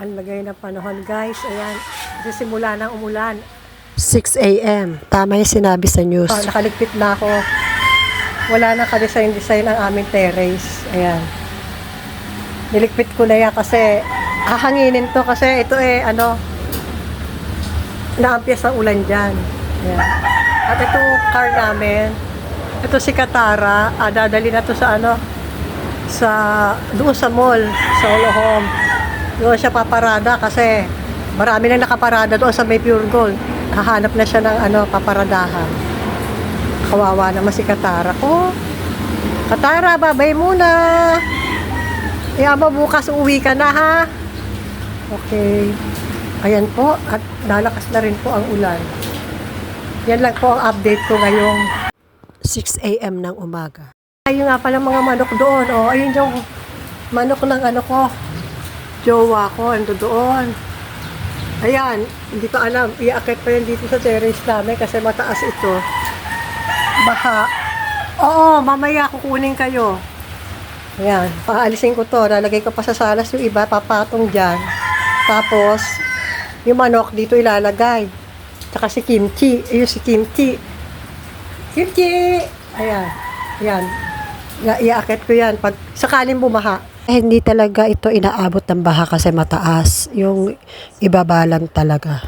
Ang lagay ng panahon guys. Ayan. Kasi simula ng umulan. 6 a.m. Tama yung sinabi sa news. Oh, nakaligpit na ako. Wala na ka-design-design ang aming terrace. Ayan. Niligpit ko na yan kasi hahanginin to kasi ito eh ano naampias ang ulan dyan. Ayan. At ito car namin. Ito si Katara. Ah, dadali na to sa ano sa doon sa mall, sa Holo Home. Doon siya paparada kasi marami na nakaparada doon sa may Pure Gold. Hahanap na siya ng ano, paparadahan. Kawawa naman si Katara. Oh, Katara, babay muna. Mo bukas uwi ka na ha. Okay. Ayan po, at lalakas na rin po ang ulan. Yan lang po ang update ko ngayong 6 a.m. ng umaga. Ayun nga pala mga manok doon. Oh, ayun yung manok ng ano ko. Jowa ko, ando doon. Ayan, hindi ko alam. Iakit pa yan dito sa terrace namin kasi mataas ito. Baha. Oo, mamaya kukunin kayo. Ayan, paalisin ko to. Lalagay ko pa sa salas yung iba, papatong dyan. Tapos, yung manok dito ilalagay. Tsaka si kimchi. Ayun si kimchi. Kimchi! Ayan. Ayan. Ya- Iaakit ko yan. Pag sakaling bumaha. Eh, hindi talaga ito inaabot ng baha kasi mataas. Yung ibaba lang talaga.